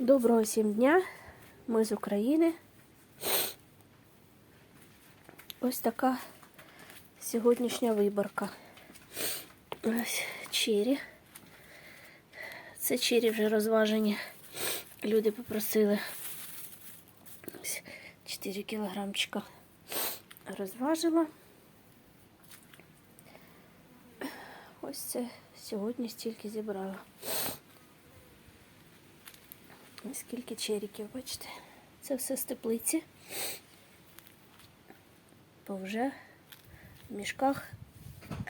Доброго всім дня. Ми з України. Ось така сьогоднішня виборка. Ось чері. Це чері вже розважені. Люди попросили. Ось 4 кілограмчика розважила. Ось це сьогодні стільки зібрала. Ось Скільки черіків, бачите? Це все з теплиці. Бо вже в мішках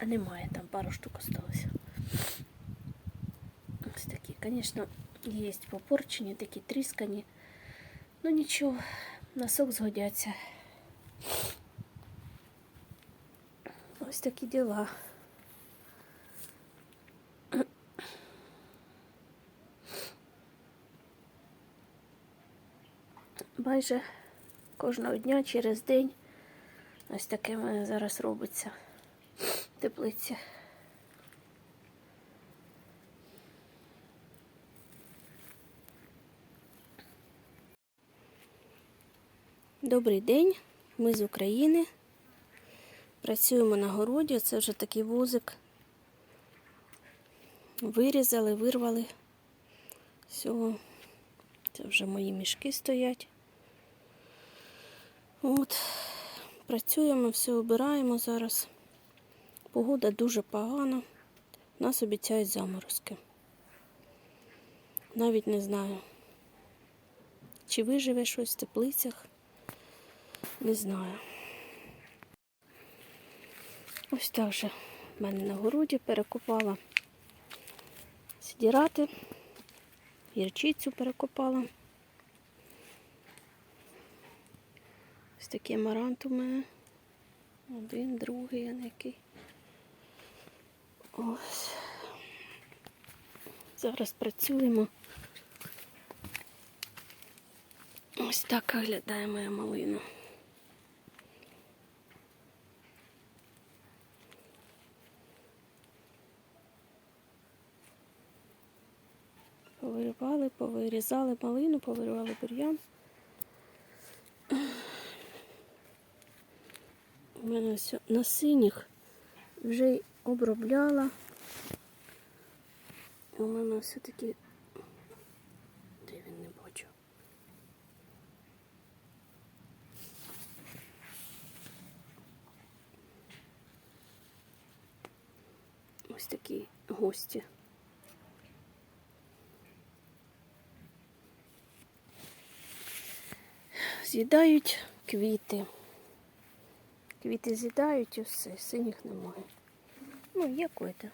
немає, там пару штук осталося. Ось такі, звісно, є попорчені, такі тріскані. Ну нічого, на сок згодяться. Ось такі діла. Майже кожного дня через день. Ось таке в мене зараз робиться в теплиці. Добрий день, ми з України. Працюємо на городі, це вже такий вузик. Вирізали, вирвали. Все, це вже мої мішки стоять. От, працюємо, все обираємо зараз. Погода дуже погана. Нас обіцяють заморозки. Навіть не знаю, чи виживе щось в теплицях. Не знаю. Ось так же в мене на городі перекопала сідірати, гірчицю перекопала. Ось такий амарант у мене. Один, другий, який. Ось. Зараз працюємо. Ось так виглядає моя малина. Повиривали, повирізали малину, повиривали бур'ян. У мене все на синіх вже й обробляла. У мене все-таки де він не бачу. Ось такі гості. З'їдають квіти. Квіти з'їдають і все, синіх немає. Ну, є койда.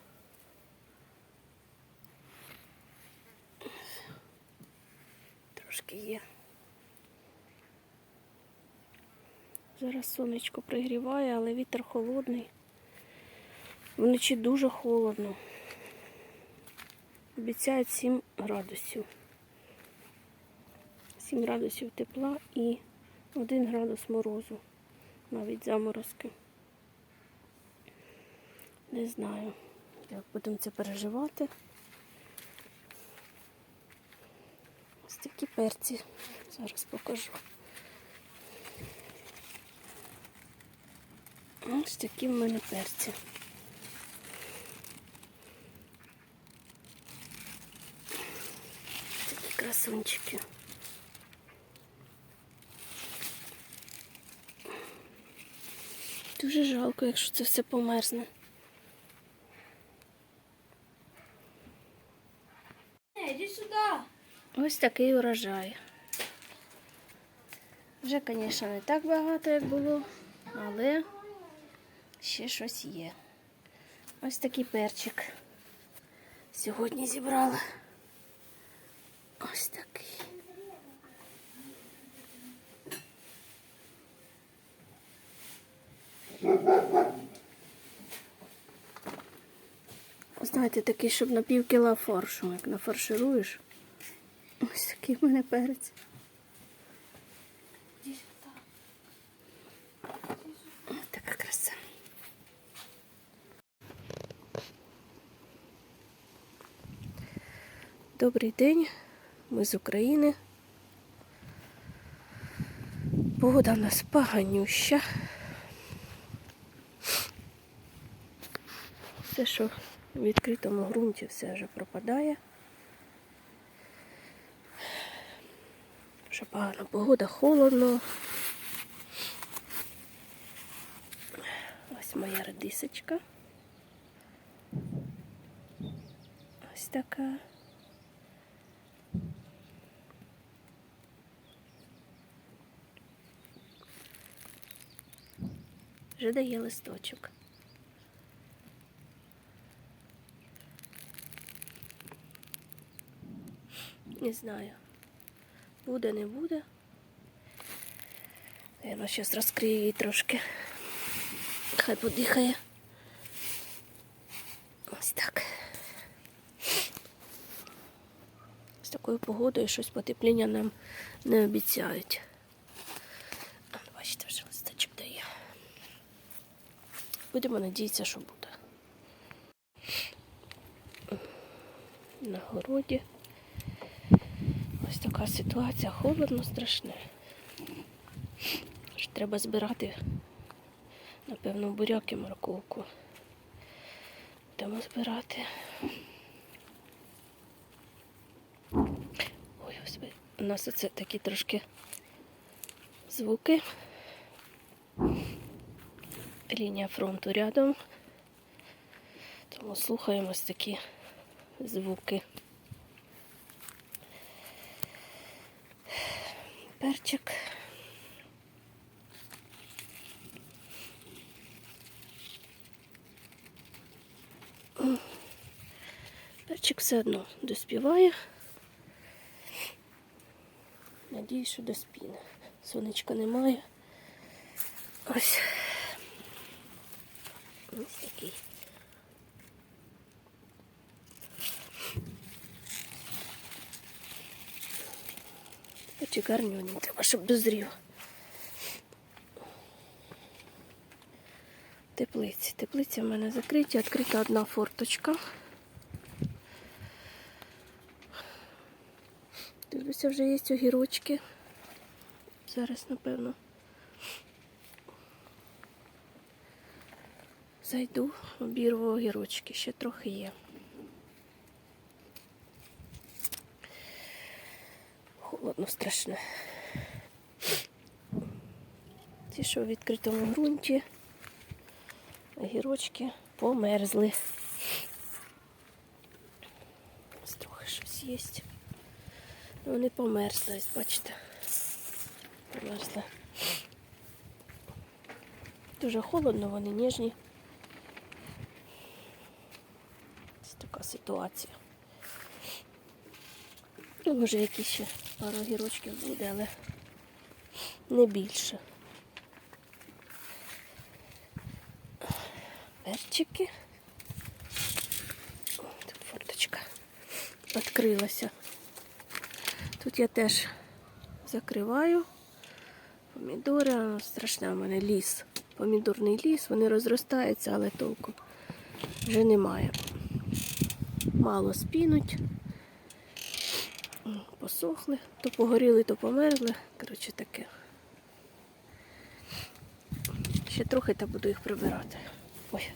Трошки є. Зараз сонечко пригріває, але вітер холодний. Вночі дуже холодно. Обіцяють 7 градусів. 7 градусів тепла і 1 градус морозу навіть заморозки. Не знаю, як будемо це переживати. Ось такі перці. Зараз покажу. Ось такі в мене перці. Такі красунчики. Дуже жалко, якщо це все померзне. Иди сюди. Ось такий урожай. Вже, звісно, не так багато, як було, але ще щось є. Ось такий перчик. Сьогодні зібрала. Ось такий. Знаєте, такий, щоб на пів кіла фаршу, як нафаршируєш. Ось такий в мене перець. Ось така краса. Добрий день. Ми з України. Погода в нас поганюща. Все, що в відкритому ґрунті, все вже пропадає. Що погана погода, холодно. Ось моя редисочка. Ось така. Вже дає листочок. Не знаю. Буде, не буде. Я зараз розкрию її трошки. Хай подихає. Ось так. З такою погодою щось потепління нам не обіцяють. А, Бачите, вже листочок дає. Будемо надіятися, що буде. На городі. Ось така ситуація, холодно страшне. Ж Треба збирати, напевно, буряк і морковку. Будемо збирати. Ой, господи, у нас оце такі трошки звуки. Лінія фронту рядом. Тому слухаємо ось такі звуки. Перчик. Перчик все одно доспіває. Надіюсь, що доспіне. Сонечка немає. Ось. Ось такий. Перчик гарнюній, треба, щоб дозрів. Теплиці. Теплиці в мене закриті, відкрита одна форточка. Дивлюся, вже є огірочки. Зараз, напевно. Зайду, обірву огірочки, ще трохи є. Холодно страшне. Ті, що в відкритому ґрунті, огірочки померзли. Ось трохи щось є. Вони померзли, бачите. Померзли. Дуже холодно, вони ніжні. Ось така ситуація. Ну, може, якісь ще пару гірочків буде, але не більше. Перчики. Тут форточка відкрилася. Тут я теж закриваю. Помідори, страшне в мене ліс. Помідорний ліс, вони розростаються, але толку вже немає. Мало спінуть. Посохли, то погоріли, то померзли. Коротше таке. Ще трохи та буду їх прибирати. Ой.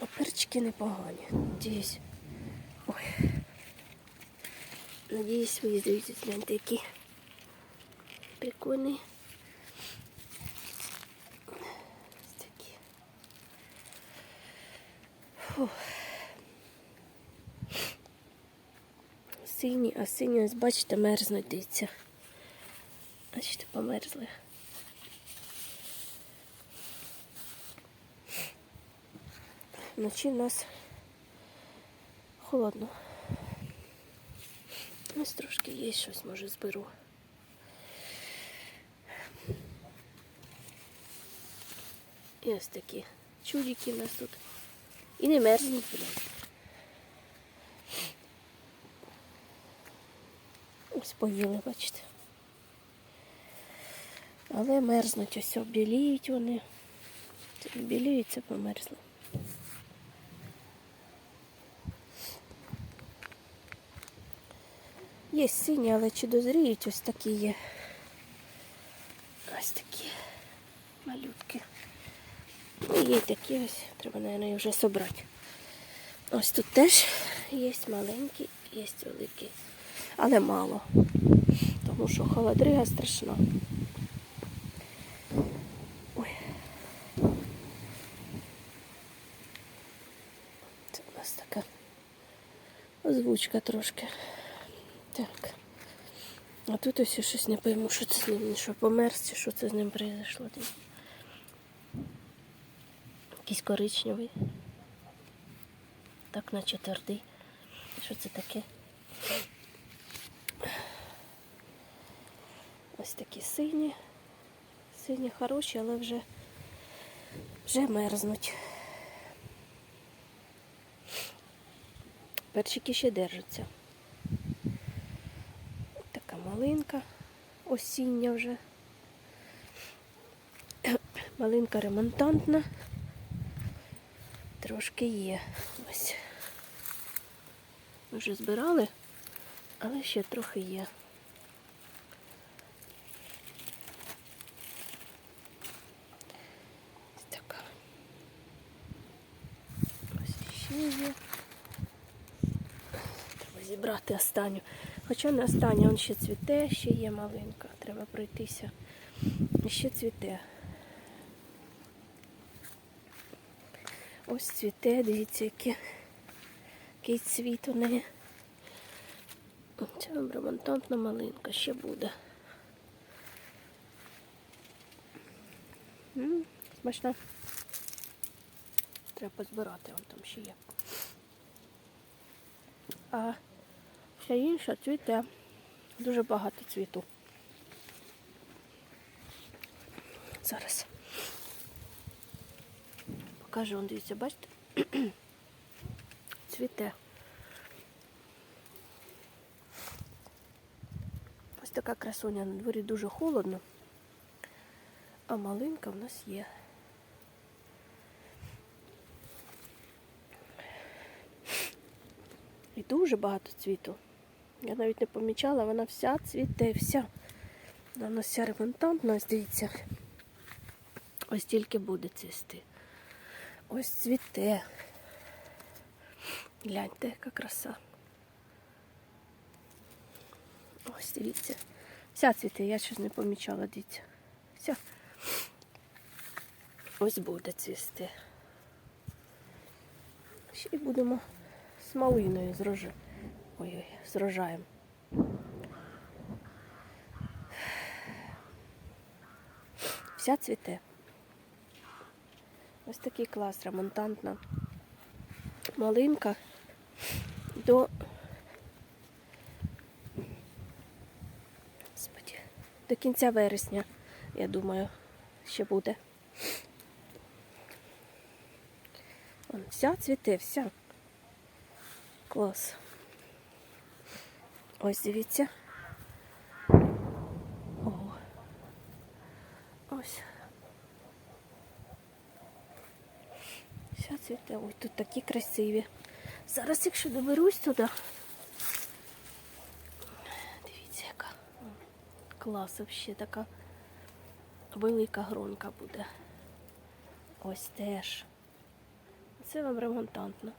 А перчики непогані. Надіюсь. Ой. Надіюсь, визріють. Гляньте, які прикольні. Ось такі. Фух. Сині, а сині, ось бачите, мерзнуть дивіться. Бачите, померзли. Вночі в нас холодно. Ось трошки є щось, може зберу. І ось такі чудики в нас тут. І не мерзнуть, блядь. Ось поїли, бачите. Але мерзнуть ось біліють вони. Біліються, померзли. Є сині, але чи дозріють ось такі є. Ось такі малютки. Ну, є такі ось, треба, мабуть, вже собрати. Ось тут теж є маленькі, є великі, але мало. Тому що холодрига страшна. Ой. Це у нас така озвучка трошки. Так. А тут ось я щось не пойму, що це з ним, що померз, чи що це з ним произошло. Якийсь коричневий. Так наче твердий. Що це таке? Ось такі сині. Сині хороші, але вже, вже мерзнуть. Перчики ще держаться. Така малинка осіння вже. Малинка ремонтантна. Трошки є. Ось. Ми вже збирали, але ще трохи є. Ось така. Ось. Треба зібрати останню. Хоча не остання, он ще цвіте, ще є малинка. Треба пройтися. Ще цвіте. Ось цвіте, дивіться, яке, який цвіт у неї. Це вам ремонтантна малинка ще буде. М, Смачна. Треба позбирати, вон там ще є. А вся інша цвіте. Дуже багато цвіту. Зараз. Покажу, он дивіться, бачите? Цвіте. Ось така красуня. На дворі дуже холодно, а малинка в нас є. Дуже багато цвіту. Я навіть не помічала, вона вся цвіте, вся. Вона вся ремонтантна, дивіться. Ось тільки буде цвісти. Ось цвіте. Гляньте, яка краса. Ось дивіться. Вся цвіте, я щось не помічала, дивіться. Вся. Ось буде цвісти. Ще й будемо з малиною з рожа. Ой-ой, з рожаєм. Вся цвіте. Ось такий клас, ремонтантна малинка до Господи, до кінця вересня, я думаю, ще буде. Вся цвіте, вся. Клас. Ось дивіться. О. Ось. Вся цвіте. Ой, тут такі красиві. Зараз, якщо доберусь туди. Дивіться, яка. Клас взагалі така велика гронка буде. Ось теж. Це вам ремонтантно.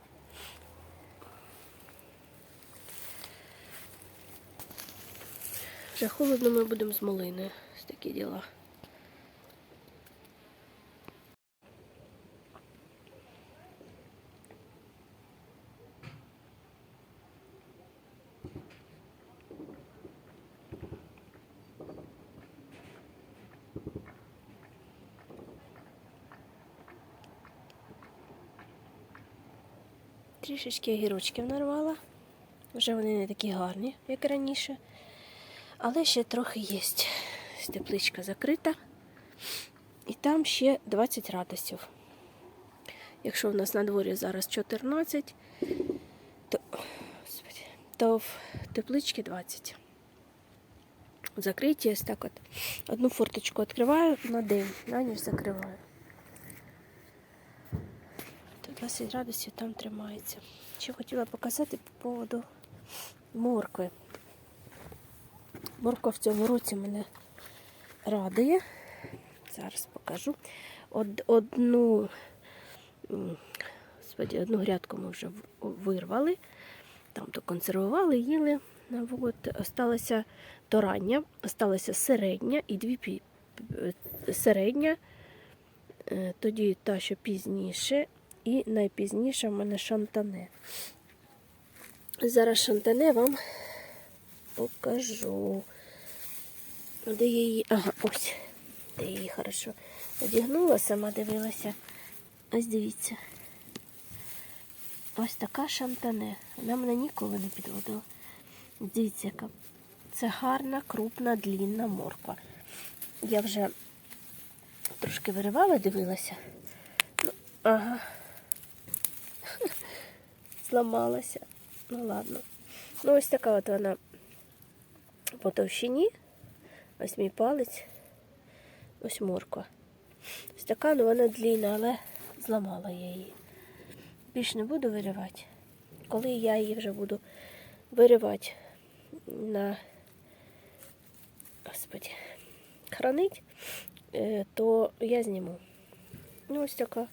Вже холодно ми будемо з малиною. Ось такі діла. Трішечки огірочків нарвала. Вже вони не такі гарні, як раніше. Але ще трохи є. Тепличка закрита. І там ще 20 радостів. Якщо в нас на дворі зараз 14, то, то в тепличці 20. Закриті ось так от. Одну форточку відкриваю на день, на ніч закриваю. То 20 градусів там тримається. Ще хотіла показати по поводу моркви. Морква в цьому році мене радує. Зараз покажу. Од, одну, господи, одну грядку ми вже вирвали, там то консервували, їли. От, осталося то рання, осталося середня і дві пі- середня, е, тоді та, що пізніше, і найпізніше в мене шантане. Зараз шантане вам покажу. Де я її. Ага, ось. Де я її хорошо одягнула, сама дивилася. Ось дивіться. Ось така шантане. Вона мене ніколи не підводила. Дивіться, яка це гарна, крупна, длінна морква. Я вже трошки виривала, дивилася. Ну, ага. Зламалася. Ну ладно. Ну, ось така от вона по товщині. Ось мій палець. Ось морква. Ось така, ну вона длінна, але зламала я її. Більш не буду виривати. Коли я її вже буду виривати на Господи, хранить, е, то я зніму. Ну, ось така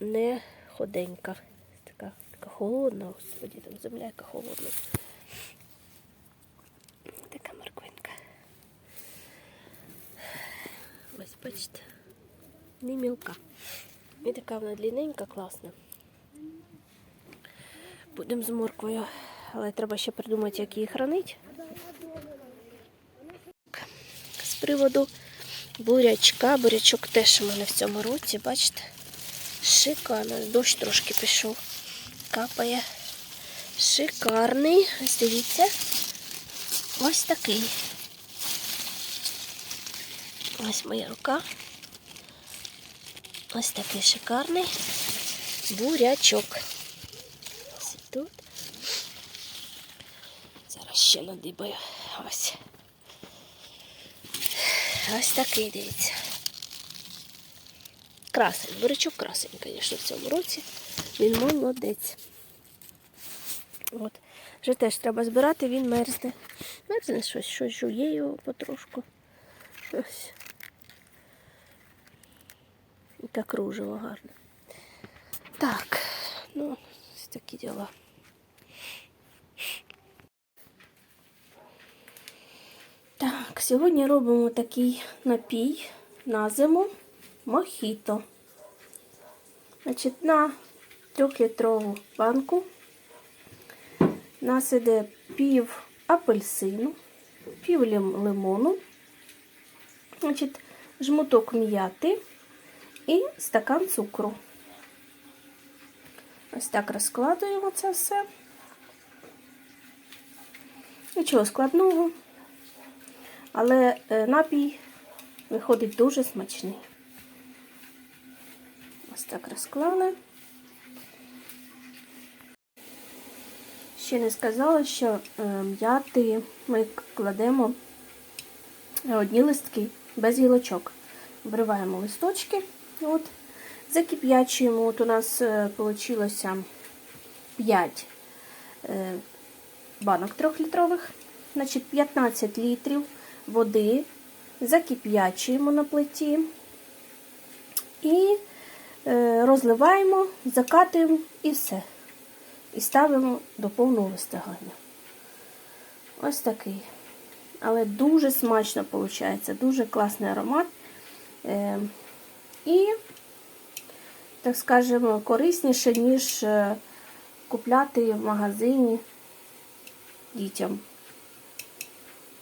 не ходенька. Така, така холодна, господи, там земля яка холодна. Така морквинка. Ось бачите. Не мілка. І така вона длинненька, класна. Будемо з морквою, але треба ще придумати, як її хранити. З приводу бурячка. Бурячок теж у мене в цьому році, бачите? Шикарно. Дощ трошки пішов. Капає. Шикарний. Ось дивіться. Ось такий. Ось моя рука. Ось такий шикарний бурячок. Ось тут. Зараз ще надибаю. Ось. Ось такий, дивіться. Красень. Бурячок красень, звісно, в цьому році. Він молодець. От. Вже теж треба збирати, він мерзне. Мерзне щось, щось жує його потрошку. Ось. І так кружево гарне. Так, ну, ось такі діла. Так, сьогодні робимо такий напій на зиму мохіто. Значить, на трьохлітрову банку у нас іде пів апельсину, пів лимону, значить, жмуток м'яти і стакан цукру. Ось так розкладуємо це все. Нічого складного, але е, напій виходить дуже смачний. Ось так розклали. Ще не сказала, що е, м'яти ми кладемо одні листки без гілочок. Вбриваємо листочки. От, закип'ячуємо. От у нас вийшло 5 е, банок трьохлітрових. Значить, 15 літрів води закип'ячуємо на плиті і е, розливаємо, закатуємо і все. І ставимо до повного вистигання. Ось такий. Але дуже смачно виходить, дуже класний аромат. І, так скажемо, корисніше, ніж е, купляти в магазині дітям.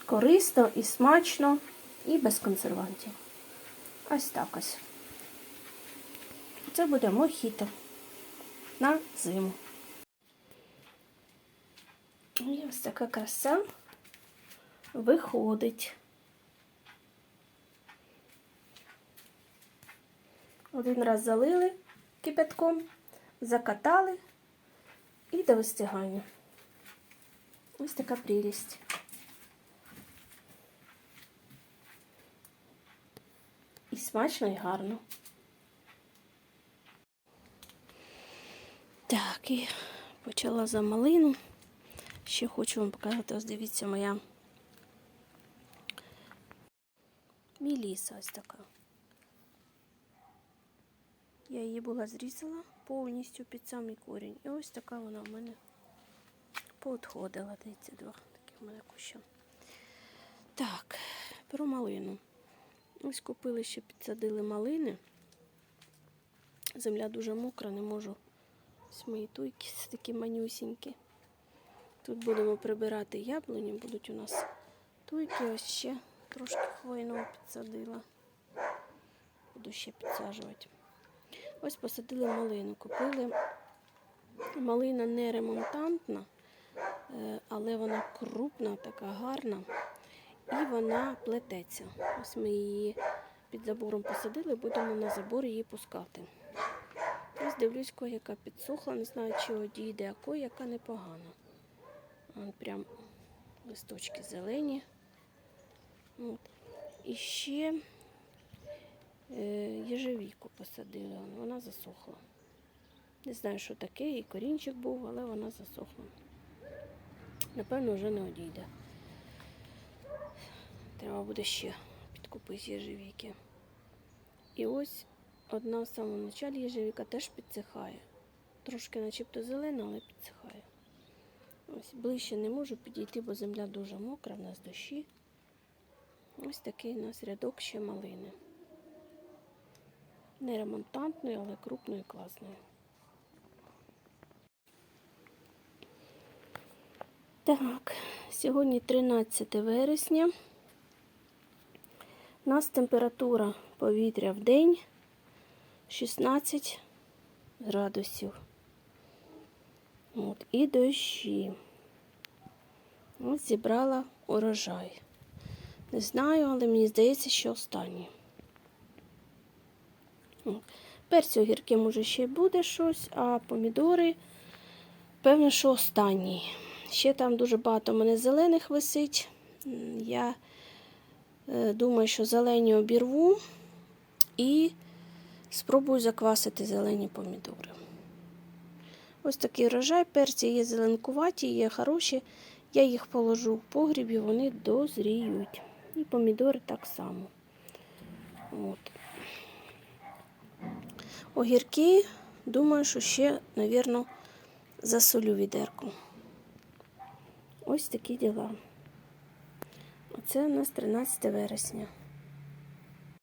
Корисно і смачно, і без консервантів. Ось так ось. Це буде мохіто на зиму. І ось така краса виходить. Один раз залили кипятком, закатали і до вистигання. Ось така прелість. І смачно, і гарно. Так, і почала за малину. Ще хочу вам показати, ось дивіться, моя Міліса ось така. Я її була зрізала повністю під самий корінь. І ось така вона в мене поотходила. Дивіться, два такі в мене куща. Так, про малину. Ось купили ще підсадили малини. Земля дуже мокра, не можу. Ось мої туйки такі манюсінькі. Тут будемо прибирати яблуні, будуть у нас туйки, ось ще трошки хвойного підсадила. Буду ще підсаджувати. Ось посадили малину. Купили. Малина не ремонтантна, е, але вона крупна, така гарна. І вона плететься. Ось ми її під забором посадили, будемо на забор її пускати. Ось дивлюсь, яка підсохла, не знаю, чи одійде, а кого яка непогана. Вон прям листочки зелені. От. І ще єжевіку посадили, вона засохла. Не знаю, що таке, і корінчик був, але вона засохла. Напевно, вже не одійде. Треба буде ще підкупити єжевіки. І ось одна в самому началі єжевіка теж підсихає. Трошки начебто зелена, але підсихає. Ось ближче не можу підійти, бо земля дуже мокра, в нас дощі. Ось такий у нас рядок ще малини. Не ремонтантної, але крупної, класної. Так, сьогодні 13 вересня. У нас температура повітря в день 16 градусів. От, і дощі. Ось зібрала урожай. Не знаю, але мені здається, що останній. Перці огірки, може, ще буде щось, а помідори, певно, що останній. Ще там дуже багато в мене зелених висить. Я е, думаю, що зелені обірву і спробую заквасити зелені помідори. Ось такий врожай. Перці є зеленкуваті, є хороші. Я їх положу в погріб і вони дозріють. І помідори так само. От. Огірки, думаю, що ще, мабуть, засолю відерку. Ось такі діла. Оце у нас 13 вересня.